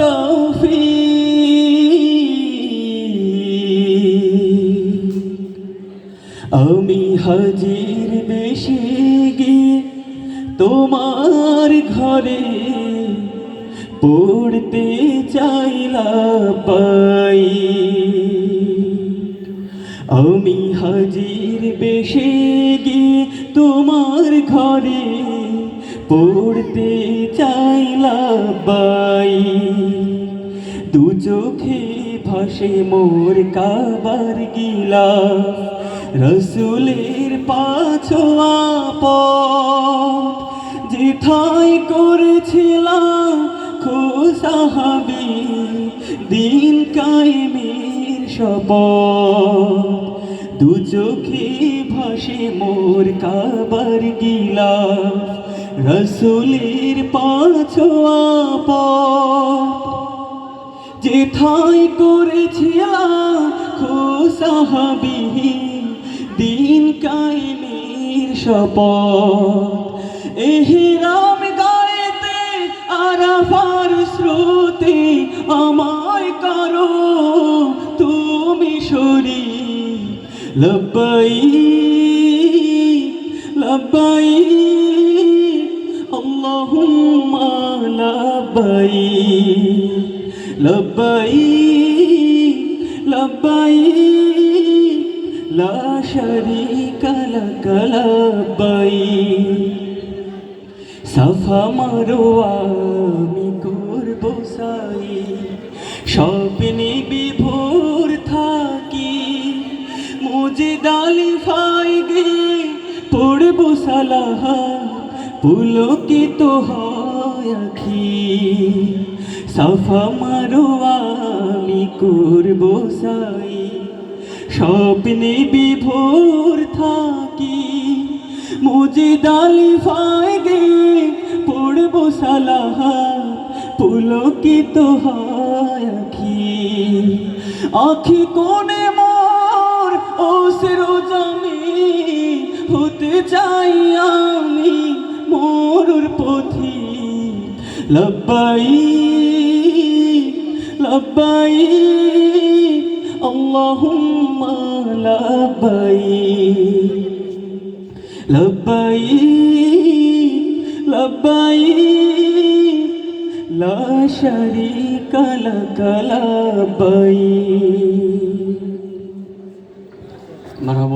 তৌফিক। আমি হাজির বেশি গিয়ে তোমার ঘরে পড়তে চাইলা পাই। আমি হাজির বেশি গিয়ে তোমার ঘরে পড়তে চাইলা বাই দু চোখে ভাসে মোর কাবার গিলা রসুলের পাছোয়া যেথায় করেছিলাম খোসাহাবি, দিন কায়েমের শপথ। দু চোখে ভাসে মোর কাবার গিলা রসুলের পাঁচোয়া পাছোয়া যেথায় করেছিলাম খোসাহাবি দিন কায়েমের শপথ। এহিরাম গায়েতে আরাফার স্রোতে আমায় করো লব্বাই লব্বাই আল্লাহুম্মা লব্বাই لبيك لبيك لا شريك لك لبيك সাফা মারোয়া আমি করব সাই স্বপ্নে পড়ব সালাহা পুলকিত হয় আখি। সাফা মারোয়া আমি করব সাই। স্বপ্নে বিভোর থাকি মুজে ডালি ফাই গে পড়ব সালাহা পুলকিত হয় আখি। আখি কোনে হতে চাই আমি মরুর পথি। লব্বাই লব্বাই, আল্লাহুম্মা লব্বাই। লব্বাই লব্বাই, লা শরীকা লাক লব্বাই। মারহাবা।